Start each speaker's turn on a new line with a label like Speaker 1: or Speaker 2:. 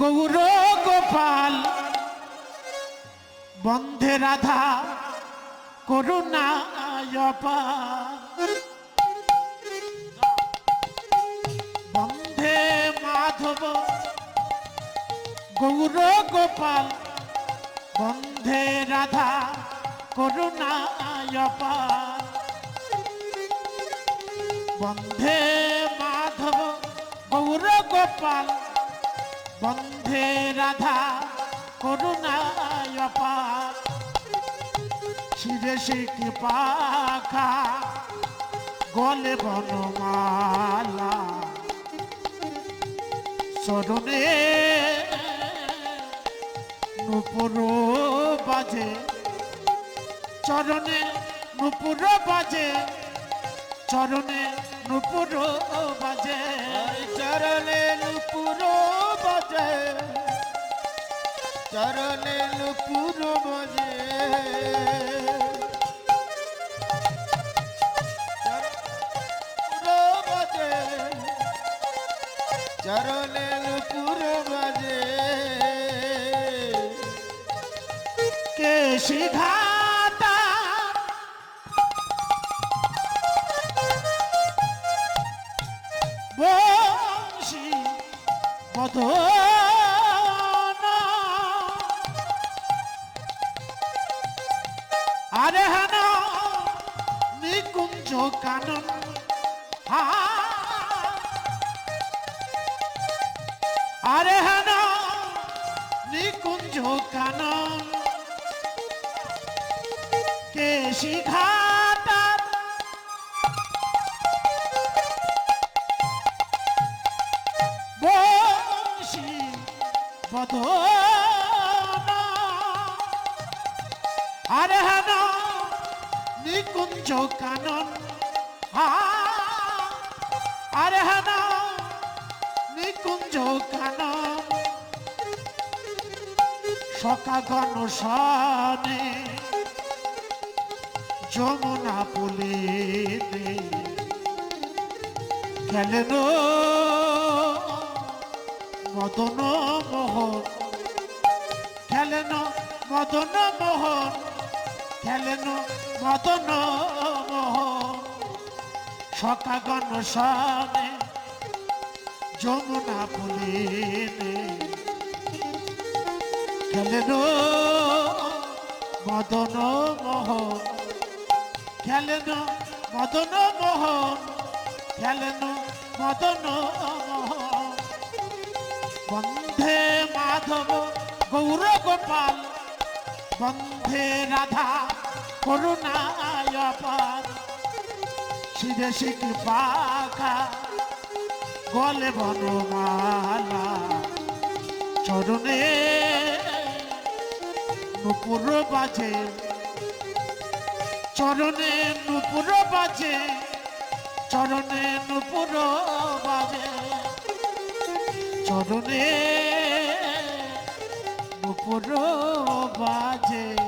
Speaker 1: গৌর গোপাল, বন্ধে রাধা করুণা বন্ধে মাধব, গৌর গোপাল, বন্ধে রাধা করুণা বন্ধে মাধব, গৌর গোপাল বন্ধে রাধা, করুণায় শিরে শিখ পাখা গলে বনমালা। নুপুর বাজে, চরণে নুপুর বাজে, চরণে নুপুর বাজে।
Speaker 2: চরণে নুপুর বাজে চরণে নুপুর বাজে চরণে নুপুর বাজে
Speaker 1: কেশি ঘাটা বদন আরে হেন নিকুঞ্জ কানন। আরে হেন নিকুঞ্জ কানন। কেশি ঘাটার আরে হেন নিকুঞ্জ কানন। আরে হেন নিকুঞ্জ কানন। সকা গণ সনে যমুনা পুলে খেলেন মদন মোহন। খেলেন মদন মোহন। খেলেন মদন মোহন। সকাগণ সনে যমুনা পুলে খেলেন মদন মোহন। খেলেন মদন মোহন। খেলেন মদন বন্ধে মাধব, গৌর গোপাল। বন্ধে রাধা, করুণায় পার শিরে শিখ পাখা, গলে বনমালা। চরণে নুপুর বাজে। চরণে নুপুর বাজে। চরণে নুপুর বাজে। চরণে উপর বাজে।